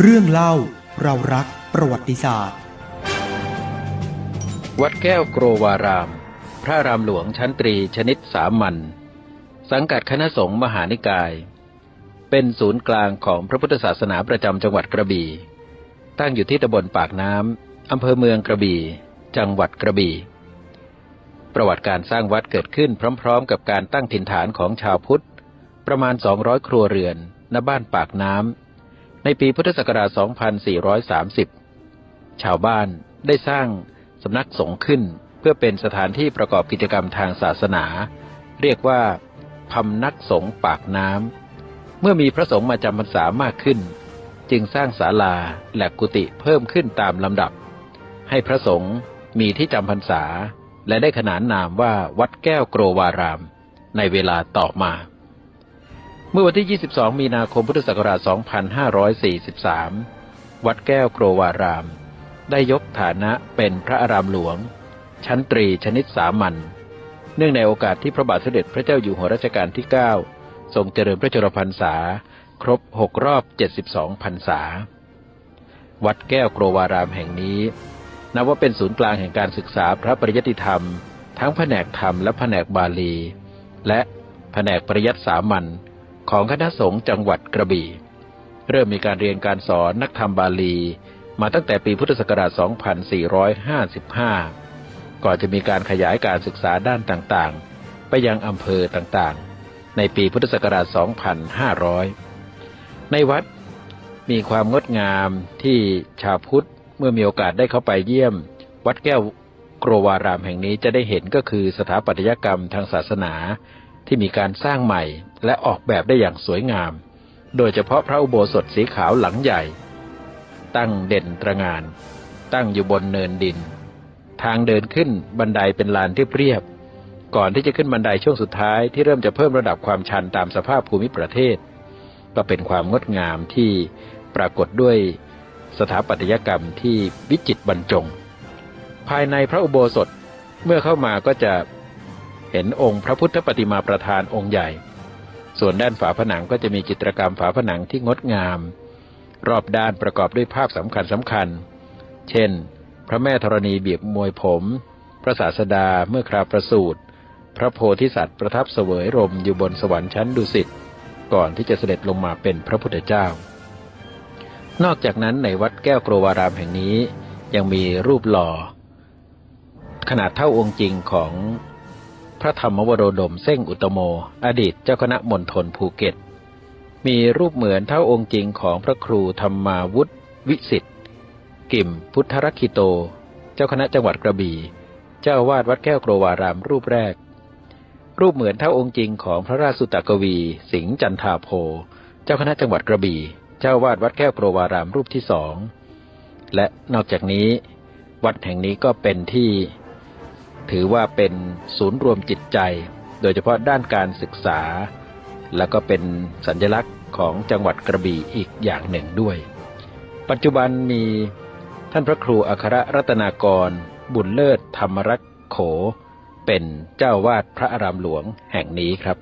เรื่องเล่าเรารักประวัติศาสตร์ วัดแก้วโกรวาราม พระรามหลวงชั้นตรีชนิดสามัญสังกัดคณะสงฆ์มหานิกาย เป็นศูนย์กลางของพระพุทธศาสนาประจำจังหวัดกระบี่ ตั้งอยู่ที่ตำบลปากน้ำอำเภอเมืองกระบี่ จังหวัดกระบี่ ประวัติการสร้างวัดเกิดขึ้นพร้อมๆ กับการตั้งถิ่นฐานของชาวพุทธ ประมาณ 200 ครัวเรือนณบ้านปากน้ำ ในปีพุทธศักราช 2430 ชาวบ้านได้สร้างสำนักสงฆ์ขึ้น เพื่อเป็นสถานที่ประกอบกิจกรรมทางศาสนา เรียกว่าพำนักสงฆ์ปากน้ำ เมื่อมีพระสงฆ์มาจำพรรษามากขึ้น จึงสร้างศาลาและกุฏิเพิ่มขึ้นตามลำดับ ให้พระสงฆ์มีที่จำพรรษา และได้ขนานนามว่าวัดแก้วโกรวาราม ในเวลาต่อมา มื่อวันที่ 22 มีนาคมพุทธศักราช 2543 วัดแก้วโกรวาราม ได้ยกฐานะเป็นพระอารามหลวง ชั้นตรีชนิดสามัญ เนื่องในโอกาสที่พระบาทสมเด็จพระเจ้าอยู่หัวรัชกาลที่ 9 ทรงเจริญพระชนมพรรษา ครบ 6 รอบ 72 พรรษา วัดแก้วโกรวารามแห่งนี้นับว่าเป็นศูนย์กลางแห่งการศึกษาพระปริยติธรรม ทั้งแผนกธรรมและแผนกบาลี และแผนกปริยัติสามัญ ของคณะสงฆ์จังหวัดกระบี่ เริ่มมีการเรียนการสอนนักธรรมบาลี มาตั้งแต่ปีพุทธศักราช 2455 ก่อนจะมีการขยายการศึกษาด้านต่างๆ ไปยังอำเภอต่างๆ ในปีพุทธศักราช 2500 ในวัดมีความงดงามที่ชาวพุทธเมื่อมีโอกาสได้เข้าไปเยี่ยม วัดแก้วโกรวารามแห่งนี้จะได้เห็นก็คือสถาปัตยกรรมทางศาสนา ที่มีการสร้างใหม่และออกแบบได้อย่างสวยงาม โดยเฉพาะพระอุโบสถสีขาวหลังใหญ่ ตั้งเด่นตระงาน ตั้งอยู่บนเนินดิน ทางเดินขึ้นบันไดเป็นลานเรียบๆก่อนที่จะขึ้นบันไดช่วงสุดท้ายที่เริ่มจะเพิ่มระดับความชันตามสภาพภูมิประเทศ ก็เป็นความงดงามที่ปรากฏด้วยสถาปัตยกรรมที่วิจิตรบรรจง ภายในพระอุโบสถเมื่อเข้ามาก็จะ เห็นองค์พระพุทธปฏิมาประธานองค์ใหญ่ ส่วนด้านฝาผนังก็จะมีจิตรกรรมฝาผนังที่งดงาม รอบด้านประกอบด้วยภาพสำคัญสำคัญ เช่น พระแม่ธรณีบีบมวยผม พระศาสดาเมื่อคราประสูติพระโพธิสัตว์ประทับเสวยรมอยู่บนสวรรค์ชั้นดุสิตก่อนที่จะเสด็จลงมาเป็นพระพุทธเจ้า นอกจากนั้นในวัดแก้วโกรวารามแห่งนี้ ยังมีรูปหล่อ ขนาดเท่าองค์จริงของ ระธรรมวโรดมเส้งอุตโม อดีตเจ้าคณะมณฑลภูเก็ต มีรูปเหมือนเท่าองค์จริงของพระครูธรรมาวุฒิวิสิทธิ์กิมพุทธรักขิโต เจ้าคณะจังหวัดกระบี่ เจ้าวาสวัดแก้วโกรวารามรูปแรก รูปเหมือนเท่าองค์จริงของพระราชสุตกวี สิงห์จันทาโพ เจ้าคณะจังหวัดกระบี่ เจ้าวาสวัดแก้วโกรวารามรูปที่สอง และนอกจากนี้ วัดแห่งนี้ก็เป็นที่ ถือว่าเป็นศูนย์รวมจิตใจ โดยเฉพาะด้านการศึกษา และก็เป็นสัญลักษณ์ของจังหวัดกระบี่อีกอย่างหนึ่งด้วย ปัจจุบันมีท่านพระครูอัครรัตนากร บุญเลิศธรรมรักษ์โข เป็นเจ้าวาดพระอารามหลวงแห่งนี้ครับ